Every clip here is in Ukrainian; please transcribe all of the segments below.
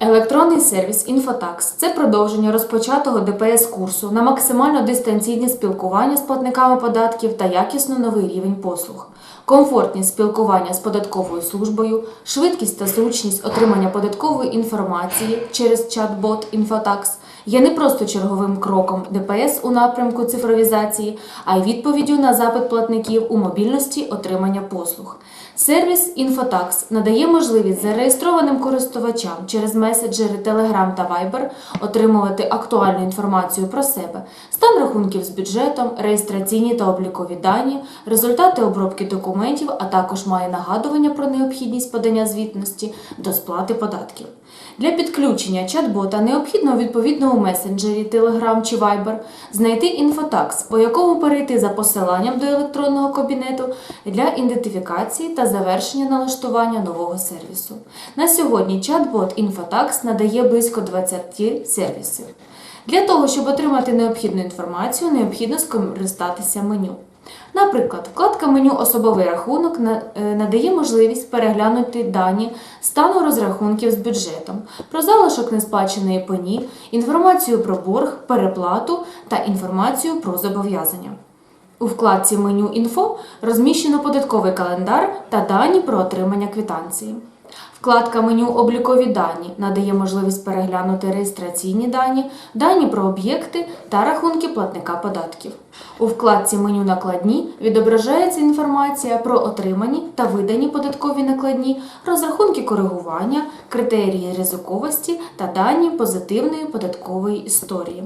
Електронний сервіс Інфотакс це продовження розпочатого ДПС курсу на максимально дистанційне спілкування з платниками податків та якісно новий рівень послуг. Комфортність спілкування з податковою службою, швидкість та зручність отримання податкової інформації через чат-бот Інфотакс є не просто черговим кроком ДПС у напрямку цифровізації, а й відповіддю на запит платників у мобільності отримання послуг. Сервіс Інфотакс надає можливість зареєстрованим користувачам через меседжери Telegram та Viber отримувати актуальну інформацію про себе, стан рахунків з бюджетом, реєстраційні та облікові дані, результати обробки документів, а також має нагадування про необхідність подання звітності до сплати податків. Для підключення чат-бота необхідно відповідно у месенджері Telegram чи Viber знайти інфотакс, по якому перейти за посиланням до електронного кабінету для ідентифікації та завершення налаштування нового сервісу. На сьогодні чат-бот Інфотакс надає близько 20 сервісів. Для того, щоб отримати необхідну інформацію, необхідно скористатися меню. Наприклад, вкладка меню Особовий рахунок е, надає можливість переглянути дані стану розрахунків з бюджетом, про залишок несплаченої пені, інформацію про борг, переплату та інформацію про зобов'язання. У вкладці меню Інфо розміщено податковий календар та дані про отримання квитанції. Вкладка меню Облікові дані надає можливість переглянути реєстраційні дані, дані про об'єкти та рахунки платника податків. У вкладці меню Накладні відображається інформація про отримані та видані податкові накладні, розрахунки коригування, критерії ризиковості та дані позитивної податкової історії.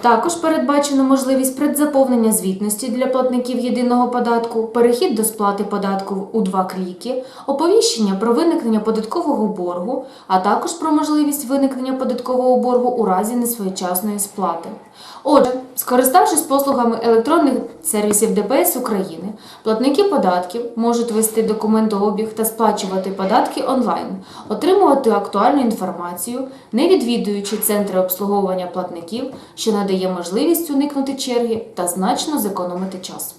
Також передбачено можливість предзаповнення звітності для платників єдиного податку, перехід до сплати податку у два кліки, оповіщення про виникнення податкового боргу, а також про можливість виникнення податкового боргу у разі несвоєчасної сплати. Отже, скориставшись послугами електронних сервісів ДПС України, платники податків можуть вести документообіг та сплачувати податки онлайн, отримувати актуальну інформацію, не відвідуючи центри обслуговування платників, що надає можливість уникнути черги та значно зекономити час.